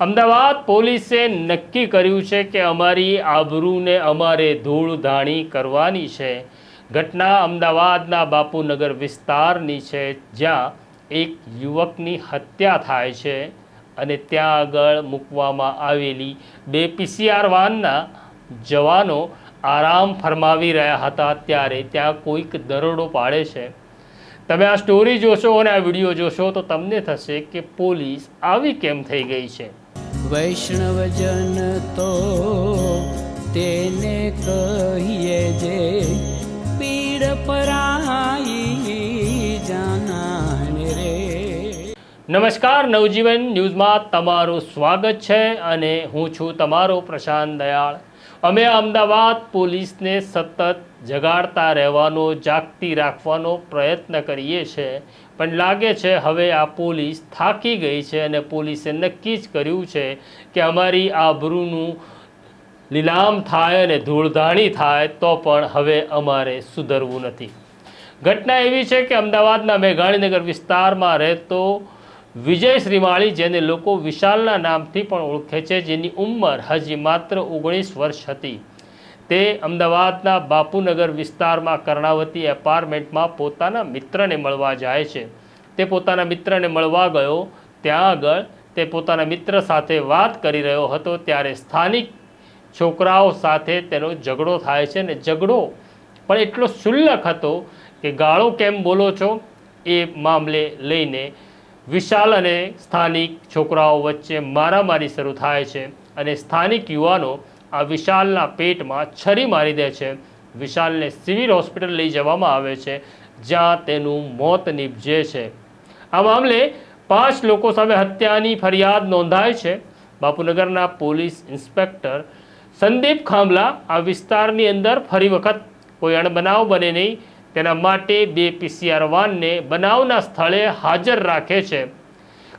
અમદાવાદ પોલીસે નક્કી કર્યું છે કે અમારી આબરૂને અમારે ધૂળધાણી કરવાની છે. ઘટના અમદાવાદના બાપુનગર વિસ્તારની છે, જ્યાં એક યુવકની હત્યા થાય છે અને ત્યાં આગળ મૂકવામાં આવેલી બે પીસીઆર વાનના જવાનો આરામ ફરમાવી રહ્યા હતા ત્યારે ત્યાં કોઈક દરોડો પાડે છે. તમે આ સ્ટોરી જોશો અને આ વીડિયો જોશો તો તમને થશે કે પોલીસ આવી કેમ થઈ ગઈ છે. વૈષ્ણવજન તો તેને કહીએ જે પીડ પરાઈ જાનાને રે. નમસ્કાર, નવજીવન ન્યૂઝમાં તમારું સ્વાગત છે અને હું છું તમારો પ્રશાંત દયાળ. અમે અમદાવાદ પોલીસને સતત જગાડતા રહેવાનો, જાગતી રાખવાનો પ્રયત્ન કરીએ છીએ પણ લાગે છે હવે આ પોલીસ થાકી ગઈ છે અને પોલીસે નક્કી જ કર્યું છે કે અમારી આબરૂનું લીલામ થાય અને ધૂળધાણી થાય તો પણ હવે અમારે સુધરવું નથી. ઘટના એવી છે કે અમદાવાદના મેઘાણીનગર વિસ્તારમાં રહેતો વિજય શ્રીમાળી, જેને લોકો વિશાલના નામથી પણ ઓળખે છે, જેની ઉંમર હજી માત્ર ઓગણીસ વર્ષ હતી. તે અમદાવાદના બાપુનગર વિસ્તારમાં કર્ણાવતી એપાર્ટમેન્ટમાં પોતાના મિત્રને મળવા જાય છે. તે પોતાના મિત્રને મળવા ગયો. ત્યાં આગળ તે પોતાના મિત્ર સાથે વાત કરી રહ્યો હતો. ત્યારે સ્થાનિક છોકરાઓ સાથે તેનો ઝઘડો થાય છે અને ઝઘડો પણ એટલો શુલ્લક હતો કે ગાળો કેમ બોલો છો એ મામલે લઈને વિશાલ અને સ્થાનિક છોકરાઓ વચ્ચે મારામારી શરૂ થાય છે અને સ્થાનિક યુવાનો આ વિશાલના પેટમાં છરી મારી દે છે. વિશાલને સિવિલ હોસ્પિટલ લઈ જવામાં આવે છે, જ્યાં તેનું મોત નીપજે છે. આ મામલે પાંચ લોકો સામે હત્યાની ફરિયાદ નોંધાય છે. બાપુનગરના પોલીસ ઇન્સ્પેક્ટર સંદીપ ખાંભલા આ વિસ્તારની અંદર ફરી વખત કોઈ અણબનાવ બને નહીં તેના માટે બે પીસીઆર વાનને બનાવના સ્થળે હાજર રાખે છે.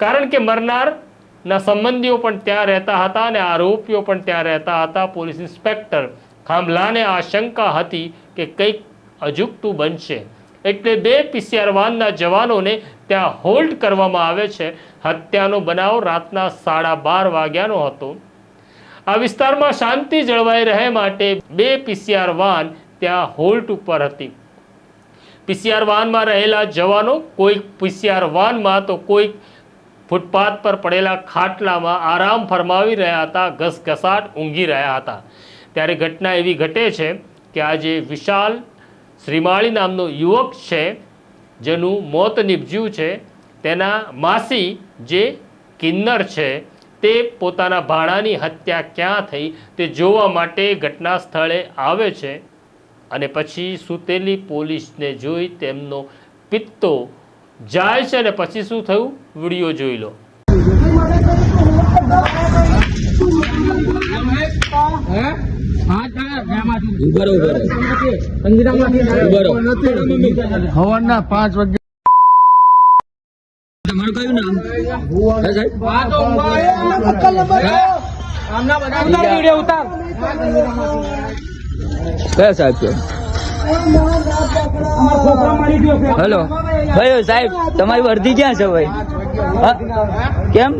કારણ કે મરનારના સંબંધીઓ પણ ત્યાં રહેતા હતા અને આરોપીઓ પણ ત્યાં રહેતા હતા. પોલીસ ઇન્સ્પેક્ટર ખાંભલાને આશંકા હતી કે કંઈક અજુકતું બનશે. એટલે બે પીસીઆર વાનના જવાનોને ત્યાં હોલ્ડ કરવામાં આવે છે. હત્યાનો બનાવ રાતના સાડા બાર વાગ્યાનો હતો. આ વિસ્તારમાં શાંતિ જળવાઈ રહે માટે બે પીસીઆર વાન ત્યાં હોલ્ટ ઉપર હતી. પીસીઆર વાનમાં રહેલા જવાનો કોઈક પીસીઆર વાનમાં તો કોઈક ફૂટપાથ પર પડેલા ખાટલામાં આરામ ફરમાવી રહ્યા હતા, ઘસઘસાટ ઊંઘી રહ્યા હતા. ત્યારે ઘટના એવી ઘટે છે કે આજે વિશાલ શ્રીમાળી નામનો યુવક છે, જેનું મોત નીપજ્યું છે. તેના માસી જે કિન્નર છે, તે પોતાના ભાણાની હત્યા ક્યાં થઈ તે જોવા માટે ઘટના સ્થળે આવે છે. અને પછી સૂતેલી પોલીસને જોઈ તેમનો પિત્તો જાય છે અને પછી શું થયું? વીડિયો જોઈ લો. હવાના પાંચ વાગે તમારું કયું નામ સાહેબ કયા સાહેબ છો? હેલો. ભાઈ સાહેબ તમારી વર્દી ક્યાં છે ભાઈ? કેમ?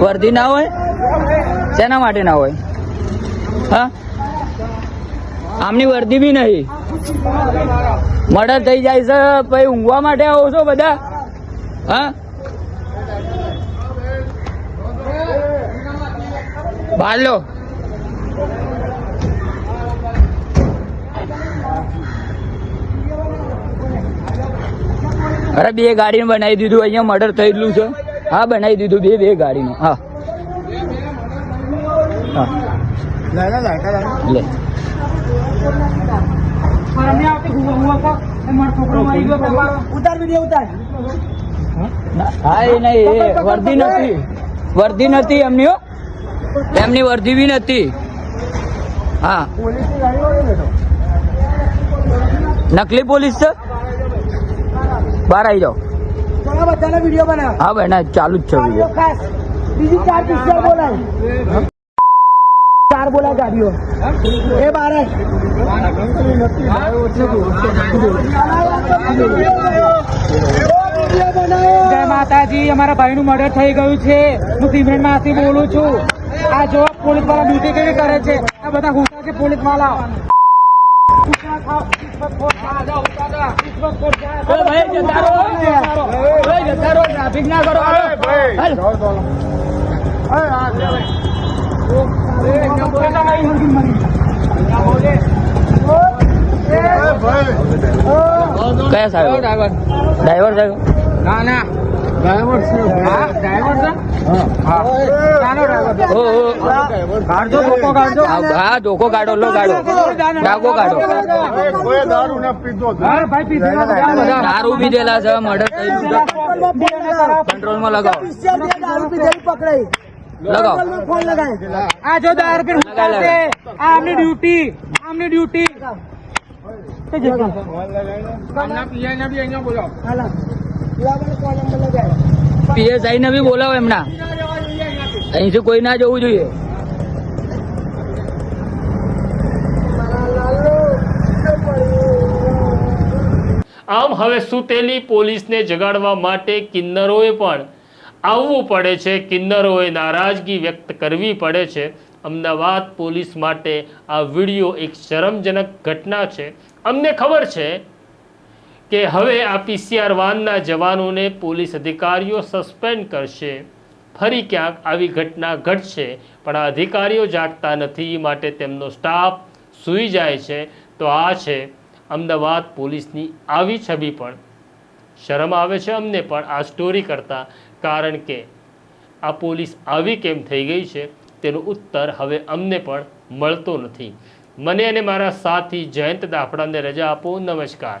વર્દી ના હોય? શેના માટે ના હોય? હા? આમની વર્દી બી નહીં. મર્ડર થઈ જાય છે. પછી ઊંઘવા માટે આવો છો બધા? હા? બાલો અરે બે ગાડીને બનાવી દીધું, અહીંયા મર્ડર થયેલું છે. હા, બનાવી દીધું બે બે ગાડીનું. હા. હા. હા એ નહીં વર્દી નથી. વર્દી નથી એમની. એમની વર્દી બી નથી. હા. નકલી પોલીસ છે? બહાર આવી જાઓ. ઘણા બધાને વીડિયો બનાવ હા ભાઈ ના ચાલુ જ છે વીડિયો ખાસ. બીજી ચાર પિક્ચર બોલાય. ચાર બોલાય ગાડીઓ. એ બારે જય માતાજી અમારા ભાઈનું મર્ડર થઈ ગયું છે. હું સિમરનમાંથી બોલું છું. આ જો પોલીસવાળા ડ્યુટી કેવી કરે છે? આ બધા હુસા છે પોલીસવાળા. ટ્રાફિક ના કરો કયા સાહેબ? ડ્રાઈવર સાહેબ? ના ના. ડ્રાઈવર છે? હા ડ્રાઈવર છે? હા. નાનો ડ્રાઈવર ઓ ઓ. કાઢજો લોકો કાઢજો. હા હા કાઢો લો કાઢો. ડાકો કાઢો. હા ભાઈ પીધેલા દારૂ પીધેલા છે મર્ડર થયું છે. કંટ્રોલમાં લગાવો. દારૂ પીધેલી પકડાઈ લગાવો. ફોન લગાય આ જો દારૂ પીને આ આમની ડ્યુટી આમની ડ્યુટી. આમના પીઆઈ ને બી અહીંયા બોલાવો. હાલા પીએસઆઈ ને બી બોલાવો એમના. અહીંથી કોઈ ના જવું જોઈએ. આમ હવે સુતેલી પોલીસને જગાડવા માટે કિન્નરોએ પણ આવવું પડે છે. કિન્નરોએ નારાજગી વ્યક્ત કરવી પડે છે. અમદાવાદ પોલીસ માટે આ વીડિયો એક શરમજનક ઘટના છે. અમને ખબર છે કે હવે આ પીસીઆર વાનના જવાનોને પોલીસ અધિકારીઓ સસ્પેન્ડ કરશે. ફરી ક્યાંક આવી ઘટના ઘટશે, પણ આ અધિકારીઓ જાગતા નથી માટે તેમનો સ્ટાફ સૂઈ જાય છે. તો આ છે અમદાવાદ પોલીસની આવી છબી પણ. શરમ આવે છે અમને પણ આ સ્ટોરી કરતાં, કારણ કે આ પોલીસ આવી કેમ થઈ ગઈ છે? તેનો ઉત્તર હવે અમને પણ મળતો નથી. મને અને મારા સાથી જયંત દાફડાને રજા આપો. નમસ્કાર.